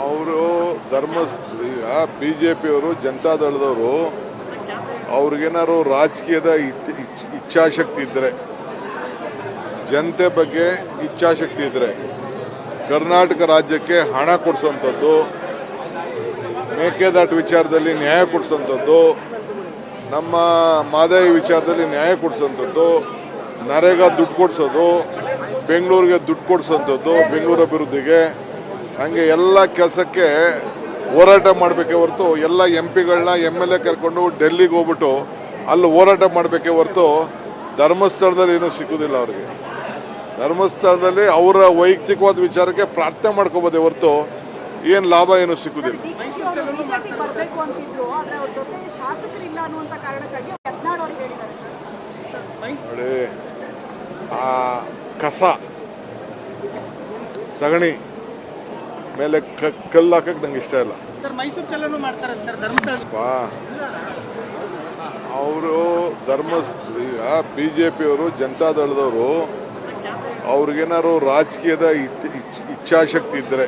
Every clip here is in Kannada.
ಅವರು ಧರ್ಮ ಈಗ ಬಿ ಜೆ ಪಿಯವರು ಜನತಾದಳದವರು ಅವ್ರಿಗೇನಾದ್ರು ರಾಜಕೀಯದ ಇಚ್- ಇಚ್- ಇಚ್ಛಾಶಕ್ತಿ ಇದ್ದರೆ ಜನತೆ ಬಗ್ಗೆ ಇಚ್ಛಾಶಕ್ತಿ ಇದ್ದರೆ ಕರ್ನಾಟಕ ರಾಜ್ಯಕ್ಕೆ ಹಣ ಕೊಡಿಸೋಂಥದ್ದು, ಮೇಕೆದಾಟ್ ವಿಚಾರದಲ್ಲಿ ನ್ಯಾಯ ಕೊಡಿಸುವಂಥದ್ದು ನಮ್ಮ ಮಾದಾಯಿ ವಿಚಾರದಲ್ಲಿ ನ್ಯಾಯ ಕೊಡಿಸುವಂಥದ್ದು ನರೇಗಾ ದುಡ್ಡು ಕೊಡಿಸೋದು ಬೆಂಗಳೂರಿಗೆ ದುಡ್ಡು ಕೊಡಿಸೋಂಥದ್ದು ಬೆಂಗಳೂರು ಅಭಿವೃದ್ಧಿಗೆ. ಹಂಗೆ ಎಲ್ಲ ಕೆಲಸಕ್ಕೆ ಹೋರಾಟ ಮಾಡಬೇಕೇ ಹೊರತು ಎಲ್ಲ ಎಂ ಪಿಗಳನ್ನ ಎಂ ಎಲ್ ಎ ಕರ್ಕೊಂಡು ಡೆಲ್ಲಿಗೆ ಹೋಗ್ಬಿಟ್ಟು ಅಲ್ಲಿ ಹೋರಾಟ ಮಾಡಬೇಕೇ ಹೊರತು ಧರ್ಮಸ್ಥಳದಲ್ಲಿ ಏನೂ ಸಿಗೋದಿಲ್ಲ ಅವ್ರಿಗೆ. ಧರ್ಮಸ್ಥಳದಲ್ಲಿ ಅವರ ವೈಯಕ್ತಿಕವಾದ ವಿಚಾರಕ್ಕೆ ಪ್ರಾರ್ಥನೆ ಮಾಡ್ಕೋಬೋದೇ ಹೊರತು ಏನು ಲಾಭ ಏನು ಸಿಕ್ಕುದಿಲ್ಲ. ಸರ್. ನೋಡಿ ಕಸ ಸಗಣಿ ಮೇಲೆ ಕ- ಕಲ್ಲು ಹಾಕಕ್ಕೆ ನಂಗೆ ಇಷ್ಟ ಇಲ್ಲ. ಪಾ ಅವರು ಧರ್ಮ ಈಗ ಬಿ ಜೆ ಪಿಯವರು ಜನತಾದಳದವರು ಅವ್ರಿಗೇನಾರು ರಾಜಕೀಯದ ಇಚ್- ಇಚ್- ಇಚ್ಛಾಶಕ್ತಿ ಇದ್ದರೆ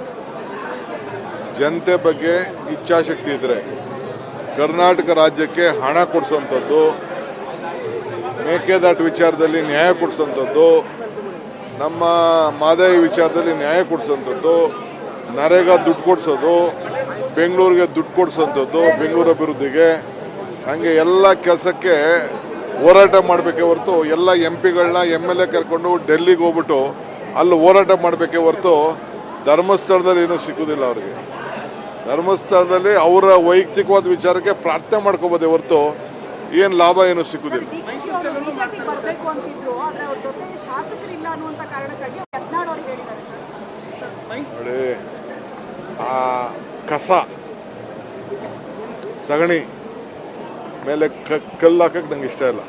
ಜನತೆ ಬಗ್ಗೆ ಇಚ್ಛಾಶಕ್ತಿ ಇದ್ದರೆ ಕರ್ನಾಟಕ ರಾಜ್ಯಕ್ಕೆ ಹಣ ಕೊಡಿಸೋಂಥದ್ದು ಮೇಕೆದಾಟು ವಿಚಾರದಲ್ಲಿ ನ್ಯಾಯ ಕೊಡಿಸೋಂಥದ್ದು ನಮ್ಮ ಮಾದಾಯಿ ವಿಚಾರದಲ್ಲಿ ನ್ಯಾಯ ಕೊಡಿಸೋಂಥದ್ದು ನರೇಗಾ ದುಡ್ಡು ಕೊಡಿಸೋದು, ಬೆಂಗಳೂರಿಗೆ ದುಡ್ಡು ಕೊಡಿಸೋಂಥದ್ದು, ಬೆಂಗಳೂರು ಅಭಿವೃದ್ಧಿಗೆ. ಹಾಗೆ ಎಲ್ಲ ಕೆಲಸಕ್ಕೆ ಹೋರಾಟ ಮಾಡಬೇಕೇ ಹೊರತು ಎಲ್ಲ ಎಂ ಪಿಗಳನ್ನ ಎಂ ಎಲ್ ಎ ಕರ್ಕೊಂಡು ಡೆಲ್ಲಿಗೆ ಹೋಗ್ಬಿಟ್ಟು ಅಲ್ಲಿ ಹೋರಾಟ ಮಾಡಬೇಕೇ ಹೊರತು ಧರ್ಮಸ್ಥಳದಲ್ಲಿ ಏನೂ ಸಿಗೋದಿಲ್ಲ ಅವರಿಗೆ. ಧರ್ಮಸ್ಥಳದಲ್ಲಿ ಅವರ ವೈಯಕ್ತಿಕವಾದ ವಿಚಾರಕ್ಕೆ ಪ್ರಾರ್ಥನೆ ಮಾಡ್ಕೋಬೋದೇ ಹೊರತು ಏನು ಲಾಭ ಏನು ಸಿಕ್ಕುದಿಲ್ಲ. ಡಿಕೆಶಿ ಅವರು ಬರಬೇಕು ಅಂತಿದ್ರು ಆದ್ರೆ ಅವ್ರ ಜೊತೆ ಶಾಸಕರಿಲ್ಲ ಅನ್ನುವಂತ ಕಾರಣಕ್ಕಾಗಿ ಯತ್ನಾಳ್ ಅವ್ರು ಹೇಳಿದ್ದಾರೆ ಸರ್. ನೋಡಿ ಆ ಕಸ ಸಗಣಿ ಮೇಲೆ ಕ- ಕಲ್ಲು ಹಾಕಕ್ಕೆ ನಂಗೆ ಇಷ್ಟ ಇಲ್ಲ.